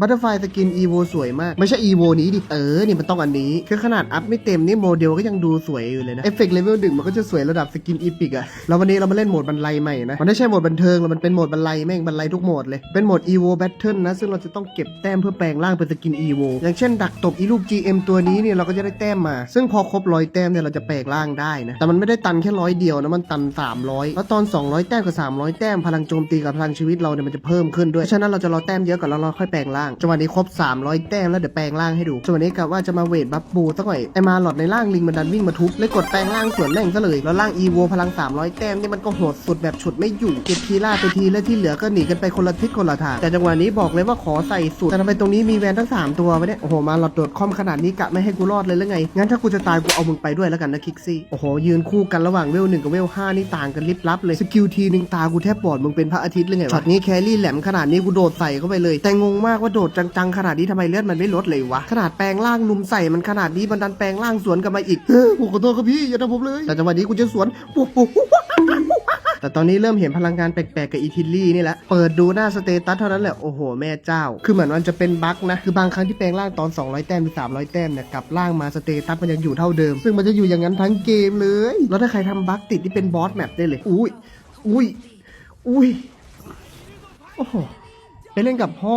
บัตเตอร์ไฟสกินอีโวสวยมาก ไม่ใช่อีโวนี้ดิเออนี่มันต้องอันนี้ คือขนาดอัพไม่เต็มนี่โมเดลก็ยังดูสวยอยู่เลยนะ เอฟเฟกต์เลเวลหนึ่งมันก็จะสวยระดับสกินอีพิกอะแล้ววันนี้เรามาเล่นโหมดบรรลัยใหม่นะ มันไม่ใช่โหมดบันเทิงหรอกมันเป็นโหมดบรรลัยแม่งบรรลัยทุกโหมดเลย เป็นโหมดอีโวแบทเทิลนะ ซึ่งเราจะต้องเก็บแต้มเพื่อแปลงร่างเป็นสกินอีโวอย่างเช่น ดักตบอีลูก GM ตัวนี้เนี่ยเราก็จะได้แต้มมา ซึ่งพอครบร้อยแต้มเนี่ยเราจะแปลงร่างได้นะ แต่มันไม่ได้ตันแค่ร้อยเดียวนะมันตัน 300 แล้วตอน 200 แต้มกับ300 แต้มพลังโจมตีกับพลังชีวิตเราเนี่ยมันจะเพิ่มขึ้นด้วยฉะนั้นเราจะรอแต้มเยอะก่อนแล้วเราค่อยแปลงร่างจังหวะนี้ครบ 300 แต้มแล้วเดี๋ยวแปลงร่างให้ดูจังหวะนี้กะว่าจะมาเวทบัฟบูสักหน่อยไอมาหลอดในร่างลิงมันดันวิ่งมาทุบเลยกดแปลงร่างส่วนแม่งซะเลยแล้วร่างอีโวพลัง 300 แต้มนี่มันก็โหดสุดแบบฉุดไม่อยู่เก็บทีล่าไปทีแล้วที่เหลือก็หนีกันไปคนละทิศคนละทางแต่จังหวะนี้บอกเลยว่าขอใส่สุดแต่ทำไมตรงนี้มีแวนทั้งสามตัววะเนี่ยโอ้โหมาหลอดโดดคอมขนาดนี้กะไม่ให้กูรอดเลยหรือไงงั้นถ้ากูจะตายกูเอามึงไปด้วยแล้วกันนะคิกซี่โอ้โหยืนคู่กันระหว่างเวลหนึ่งกับเวลห้านี่ต่างกันลิบลับเลยสกิลทีหนึ่งตากูแทบบอดมึงเป็นพระอาทิตย์เลยไงวะช็อตนี้แครี่แหลมขนาดนี้กูโดดใส่เข้าไปเลย แต่งงมากว่าโดดจังๆขนาดนี้ทำไมเลือดมันไม่ลดเลยวะขนาดแปลงร่างลุมใส่มันขนาดนี้มันดันแปลงร่างสวนกลับมาอีกเออผมขอโทษครับพี่อย่าทำผมเลย แต่จังหวะนี้กูจะสวนปุ๊บปุ๊บแต่ตอนนี้เริ่มเห็นพลังงานแปลกๆกับอีทิลลี่นี่แหละ เปิดดูหน้าสเตตัสเท่านั้นแหละ โอ้โห แม่เจ้า คือเหมือนมันจะเป็นบั๊กนะ คือบางครั้งที่แปลงร่างตอน 200 แต้มหรือ300 แต้มเนี่ยกลับร่างมาสเตตัสมันยังอยู่เท่าเดิม ซึ่งมันจะอยู่อย่างนั้นทั้งเกมเลย แล้วถ้าใครทำบั๊กติดที่เป็นบอสแมปได้เลย อุ้ย อุ้ย อุ้ย โอ้โห ไปเล่นกับพ่อ